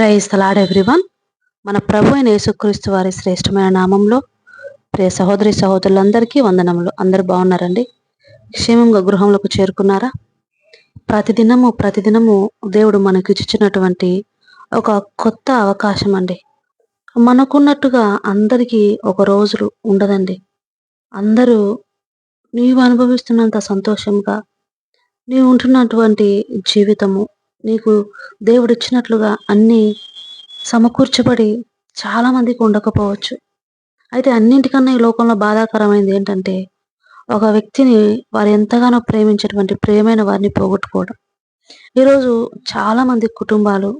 Praise తలాడ్ everyone. మన ప్రభు అయిన యేసుక్రీస్తు వారి శ్రేష్టమైన నామంలో ప్రియ సహోదరి సహోదరులందరికీ వందనములు. అందరు బాగున్నారండి? క్షేమంగా గృహంలోకి చేరుకున్నారా? ప్రతిదినము ప్రతిదినము దేవుడు మనకు ఇచ్చినటువంటి ఒక కొత్త అవకాశం అండి. మనకున్నట్టుగా అందరికీ ఒక రోజు ఉండదండి. అందరూ నీవు అనుభవిస్తున్నంత సంతోషంగా నీవు ఉంటున్నటువంటి జీవితము నీకు దేవుడిచ్చినట్లుగా అన్నీ సమకూర్చబడి చాలామందికి ఉండకపోవచ్చు. అయితే అన్నింటికన్నా ఈ లోకంలో బాధాకరమైనది ఏంటంటే ఒక వ్యక్తిని వారు ఎంతగానో ప్రేమించేటువంటి ప్రేమైన వారిని పోగొట్టుకోవడం. ఈరోజు చాలామంది కుటుంబాలు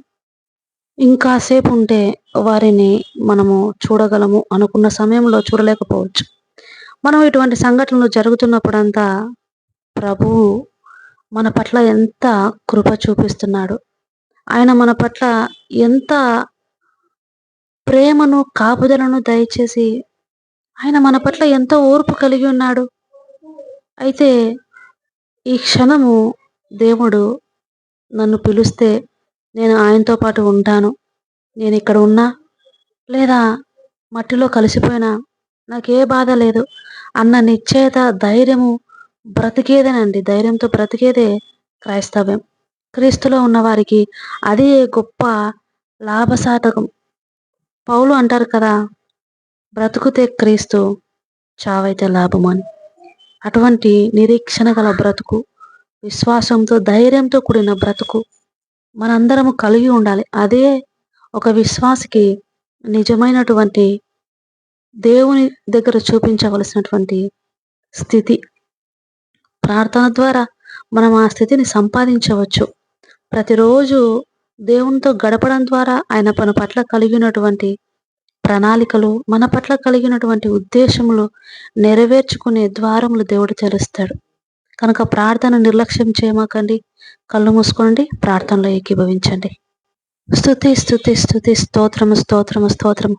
ఇంకాసేపు ఉంటే వారిని మనము చూడగలము అనుకున్న సమయంలో చూడలేకపోవచ్చు. మనం ఇటువంటి సంఘటనలు జరుగుతున్నప్పుడంతా ప్రభువు మన పట్ల ఎంత కృప చూపిస్తున్నాడు. ఆయన మన పట్ల ఎంత ప్రేమను కాపుదలను దయచేసి ఆయన మన పట్ల ఎంతో ఓర్పు కలిగి ఉన్నాడు. అయితే ఈ క్షణము దేవుడు నన్ను పిలిస్తే నేను ఆయనతో పాటు ఉంటాను. నేను ఇక్కడ ఉన్నా లేదా మట్టిలో కలిసిపోయినా నాకే బాధ లేదు. అన్న నిశ్చయత ధైర్యము బ్రతికేదేనండి. ధైర్యంతో బ్రతికేదే క్రైస్తవ్యం. క్రీస్తులో ఉన్నవారికి అదే గొప్ప లాభసాధకం పౌలు అంటారు కదా బ్రతుకుతే క్రీస్తు చావైతే లాభం అని. అటువంటి నిరీక్షణ గల బ్రతుకు విశ్వాసంతో ధైర్యంతో కూడిన బ్రతుకు మనందరము కలిగి ఉండాలి. అదే ఒక విశ్వాసకి నిజమైనటువంటి దేవుని దగ్గర చూపించవలసినటువంటి స్థితి. ప్రార్థన ద్వారా మనం ఆ స్థితిని సంపాదించవచ్చు. ప్రతిరోజు దేవునితో గడపడం ద్వారా ఆయన మన పట్ల కలిగినటువంటి ప్రణాళికలు మన పట్ల కలిగినటువంటి ఉద్దేశములు నెరవేర్చుకునే ద్వారములు దేవుడు తెలుస్తాడు కనుక ప్రార్థన నిర్లక్ష్యం చేయమాకండి. కళ్ళు మూసుకోండి. ప్రార్థనలో ఏకీభవించండి. స్థుతి స్థుతి స్థుతి స్తోత్రము స్తోత్రము స్తోత్రము.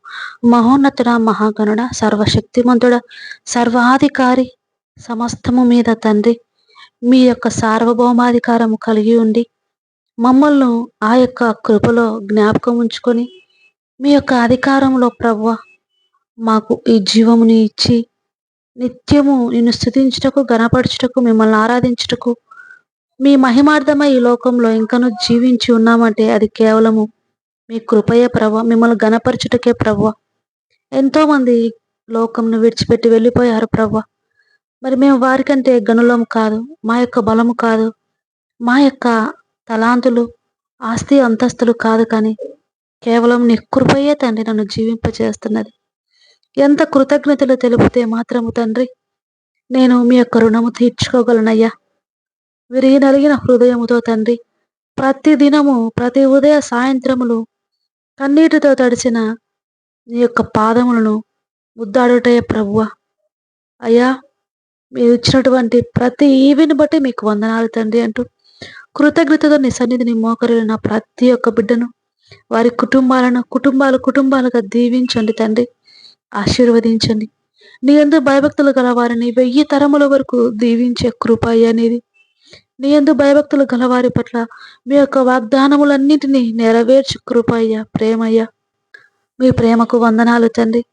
మహోన్నతుడ మహాగణుడ సర్వశక్తిమంతుడ సర్వాధికారి సమస్తము మీద తండ్రి మీ యొక్క సార్వభౌమాధికారము కలిగి ఉండి మమ్మల్ని ఆ యొక్క కృపలో జ్ఞాపకం ఉంచుకొని మీ యొక్క అధికారంలో ప్రవ్వ మాకు ఈ జీవముని ఇచ్చి నిత్యము నిన్ను స్థుతించుటకు గణపరచుటకు మిమ్మల్ని ఆరాధించుటకు మీ మహిమార్థమై ఈ లోకంలో ఇంకను జీవించి ఉన్నామంటే అది కేవలము మీ కృపయే ప్రభ మిమ్మల్ని గణపరచుటకే ప్రభ ఎంతోమంది లోకంను విడిచిపెట్టి వెళ్ళిపోయారు ప్రభ మరి మేము వారికంటే గనులం కాదు మా యొక్క బలము కాదు మా యొక్క తలాంతులు ఆస్తి అంతస్తులు కాదు కానీ కేవలం నీ కృపయే తండ్రి నన్ను జీవింపచేస్తున్నది. ఎంత కృతజ్ఞతలు తెలిపితే మాత్రము తండ్రి. నేను మీ యొక్క రుణము తీర్చుకోగలనయ్యా. విరిగి నలిగిన హృదయముతో తండ్రి ప్రతి దినము ప్రతి ఉదయ సాయంత్రములు కన్నీటితో తడిచిన నీ యొక్క పాదములను ముద్దాడుటే ప్రభువ. అయ్యా మీరు ఇచ్చినటువంటి ప్రతి ఈవిని బట్టి మీకు వందనాలు తండ్రి అంటూ కృతజ్ఞతతో నీ సన్నిధిని మోకరిన ప్రతి ఒక్క బిడ్డను వారి కుటుంబాలను కుటుంబాలు కుటుంబాలుగా దీవించండి తండ్రి. ఆశీర్వదించండి. నీ ఎందు భయభక్తులు గల వారిని వెయ్యి తరముల వరకు దీవించే కృప అనేది. నీ ఎందు భయభక్తులు గలవారి పట్ల మీ యొక్క వాగ్దానములన్నింటినీ నెరవేర్చు కృపయ్య ప్రేమయ్య. మీ ప్రేమకు వందనాలు తండ్రి.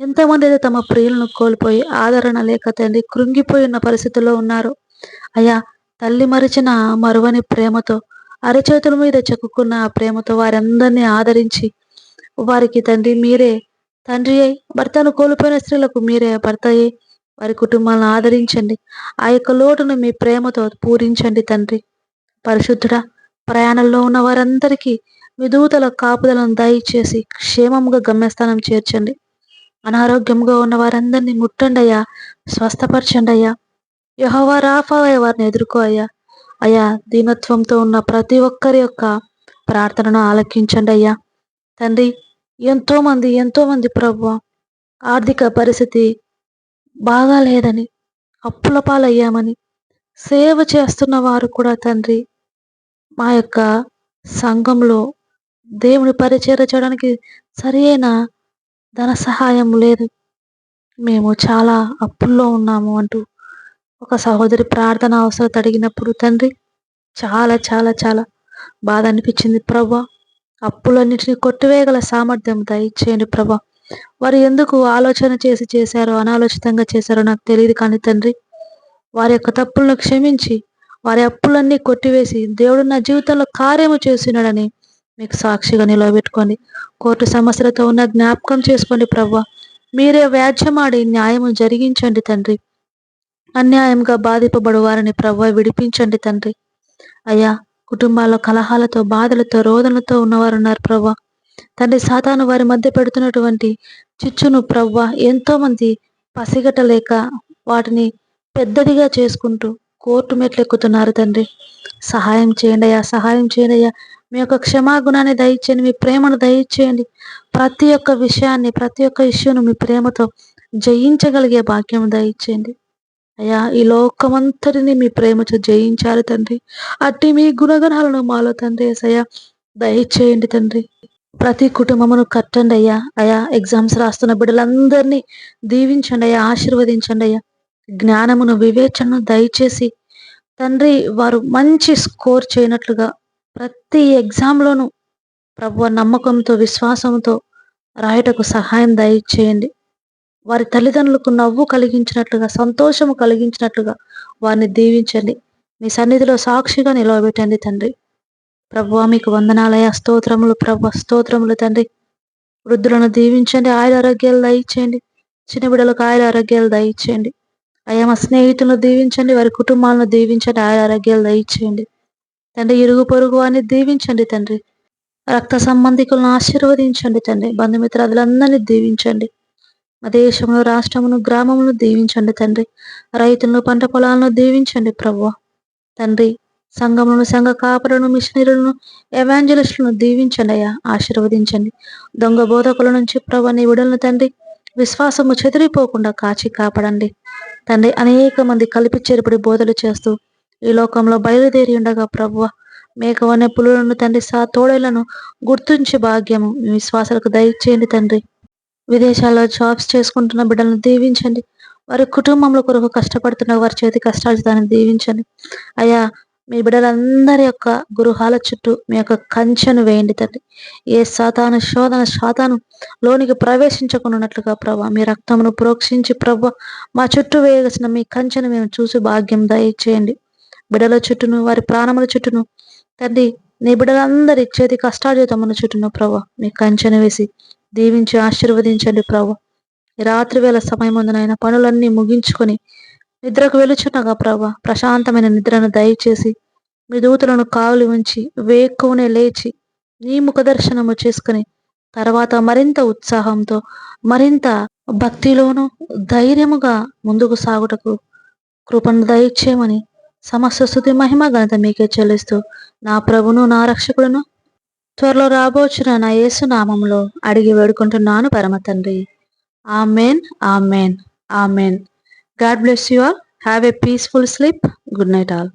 ఎంతమంది అయితే తమ ప్రియులను కోల్పోయి ఆదరణ లేక తండ్రి కృంగిపోయి ఉన్న పరిస్థితుల్లో ఉన్నారు? అయ్యా తల్లి మరిచిన మరువని ప్రేమతో అరచేతుల మీద చెక్కుకున్న ఆ ప్రేమతో వారందరినీ ఆదరించి వారికి తండ్రి మీరే తండ్రి అయి భర్తను కోల్పోయిన స్త్రీలకు మీరే భర్త అయి వారి కుటుంబాలను ఆదరించండి. ఆ యొక్క లోటును మీ ప్రేమతో పూరించండి తండ్రి. పరిశుద్ధుడా ప్రయాణంలో ఉన్న వారందరికీ మీ దూతల కాపుదలను దయచేసి క్షేమంగా గమ్యస్థానం చేర్చండి. అనారోగ్యంగా ఉన్న వారందరినీ ముట్టండి అయ్యా స్వస్థపరచండి అయ్యా యహోవా రాఫా వారిని ఎదుర్కో అయ్యా. అయ్యా దీనత్వంతో ఉన్న ప్రతి ఒక్కరి యొక్క ప్రార్థనను ఆలకించండి అయ్యా తండ్రి ఎంతో మంది ఎంతో మంది ప్రభు ఆర్థిక పరిస్థితి బాగా లేదని అప్పుల పాలయ్యామని సేవ చేస్తున్న వారు కూడా తండ్రి మా యొక్క సంఘంలో దేవుని పరిచయం చేయడానికి సరి ధన సహాయం లేదు. మేము చాలా అప్పుల్లో ఉన్నాము అంటూ ఒక సహోదరి ప్రార్థన అవసరం అడిగినప్పుడు తండ్రి చాలా చాలా చాలా బాధ అనిపించింది. ప్రభా అప్పులన్నిటిని కొట్టివేయగల సామర్థ్యం దయచేయండి ప్రభా. వారు ఎందుకు ఆలోచన చేసి చేశారో అనాలోచితంగా చేశారో నాకు తెలియదు కానీ తండ్రి వారి యొక్క తప్పులను క్షమించి వారి అప్పులన్నీ కొట్టివేసి దేవుడు నా జీవితంలో కార్యము చేసినాడని మీకు సాక్షిగా నిలబెట్టుకోండి కోర్టు సమస్యలతో ఉన్న జ్ఞాపకం చేసుకోండి ప్రవ్వ. మీరే వ్యాజ్యమాడి న్యాయము జరిగించండి తండ్రి. అన్యాయంగా బాధిపబడు వారిని ప్రవ్వ విడిపించండి తండ్రి. అయ్యా కుటుంబాల్లో కలహాలతో బాధలతో రోదనలతో ఉన్నవారు ఉన్నారు ప్రవ్వ. తండ్రి సాతాను వారి మధ్య పెడుతున్నటువంటి చిచ్చును ప్రవ్వ ఎంతో మంది పసిగట్టలేక వాటిని పెద్దదిగా చేసుకుంటూ కోర్టు మెట్లు ఎక్కుతున్నారు తండ్రి. సహాయం చేయండి అయ్యా సహాయం చేయండి అయ్యా. మీ యొక్క క్షమాగుణాన్ని దయచేయండి మీ ప్రేమను దయచేయండి. ప్రతి ఒక్క విషయాన్ని ప్రతి ఒక్క ఇష్యూను మీ ప్రేమతో జయించగలిగే భాగ్యం దయచేయండి. అయ్యా ఈ లోకమంతటిని మీ ప్రేమతో జయించారు తండ్రి. అట్టి మీ గుణగణాలను మాలో తండ్రి అయ్యా దయచేయండి తండ్రి. ప్రతి కుటుంబమును కట్టండి అయ్యా. అయా ఎగ్జామ్స్ రాస్తున్న బిడ్డలందరినీ దీవించండి అయ్యా ఆశీర్వదించండి అయ్యా. జ్ఞానమును వివేచనను దయచేసి తండ్రి వారు మంచి స్కోర్ చేయనట్లుగా ప్రతి ఎగ్జామ్లోనూ ప్రభు నమ్మకంతో విశ్వాసంతో రాయటకు సహాయం దయచేయండి. వారి తల్లిదండ్రులకు నవ్వు కలిగించినట్లుగా సంతోషము కలిగించినట్లుగా వారిని దీవించండి. మీ సన్నిధిలో సాక్షిగా నిలవబెట్టండి తండ్రి. ప్రభు మీకు వందనాలయ స్తోత్రములు ప్రభు స్తోత్రములు తండ్రి. వృద్ధులను దీవించండి. ఆయన ఆరోగ్యాలు దయచేయండి. చిన్న బిడ్డలకు ఆయన ఆరోగ్యాలు దయచేయండి. అయ్యా మా స్నేహితులను దీవించండి. వారి కుటుంబాలను దీవించండి. ఆయన ఆరోగ్యాలు దయచేయండి. తండ్రి ఇరుగు పొరుగు వారిని దీవించండి తండ్రి. రక్త సంబంధికులను ఆశీర్వదించండి తండ్రి. బంధుమిత్రాదులందరినీ దీవించండి. మా దేశంలో రాష్ట్రమును గ్రామమును దీవించండి తండ్రి. రైతులను పంట పొలాలను దీవించండి ప్రభు తండ్రి సంఘములను సంఘ కాపులను మిషనరీలను ఎవాంజలిస్టులను దీవించండి అయ్యా. ఆశీర్వదించండి. దొంగ బోధకుల నుంచి ప్రభు నీ విడలను తండ్రి. విశ్వాసము చెదిరిపోకుండా కాచి కాపాడండి. తండ్రి అనేక మంది కలిపి చేరుపడి బోధలు చేస్తూ ఈ లోకంలో బయలుదేరి ఉండగా మేక మేకవనే పులులను తండ్రి సా తోడేలను గుర్తుంచే భాగ్యము విశ్వాసాలకు దయచేయండి తండ్రి. విదేశాల్లో జాబ్స్ చేసుకుంటున్న బిడ్డలను దీవించండి. వారి కుటుంబంలో కొరకు కష్టపడుతున్న వారి చేతి కష్టాలు దాన్ని దీవించండి. అయ్యా మీ బిడ్డలందరి యొక్క గృహాల చుట్టూ మీ యొక్క కంచెను వేయండి తండ్రి. ఏ సాతాను శోధన శాతాను లోనికి ప్రవేశించకున్నట్లుగా ప్రభా మీ రక్తమును ప్రోక్షించి ప్రభా మా చుట్టూ వేయవలసిన మీ కంచెను మేము చూసి భాగ్యం దయచేయండి. బిడల చుట్టూను వారి ప్రాణముల చుట్టూను. తండ్రి నీ బిడ్డలందరి చేతి కష్టాజీతమున చుట్టూను ప్రభా మీ కంచెన వేసి దీవించి ఆశీర్వదించండి ప్రభా రాత్రి వేళ సమయమందునైన పనులన్నీ ముగించుకొని నిద్రకు వెలుచున్నగా ప్రభా ప్రశాంతమైన నిద్రను దయచేసి మీ దూతలను కావులు ఉంచి వేక్కువనే లేచి నీ ముఖ దర్శనము చేసుకుని తర్వాత మరింత ఉత్సాహంతో మరింత భక్తిలోను ధైర్యముగా ముందుకు సాగుటకు కృపను దయచేయమని సమస్త స్థుతి మహిమ ఘనత మీకే చెల్లిస్తూ నా ప్రభును నా రక్షకుడును త్వరలో రాబోచున నా యేసు నామంలో అడిగి వేడుకుంటున్నాను పరమ తండ్రి. Amen amen amen. God bless you all. Have a peaceful sleep. Good night all.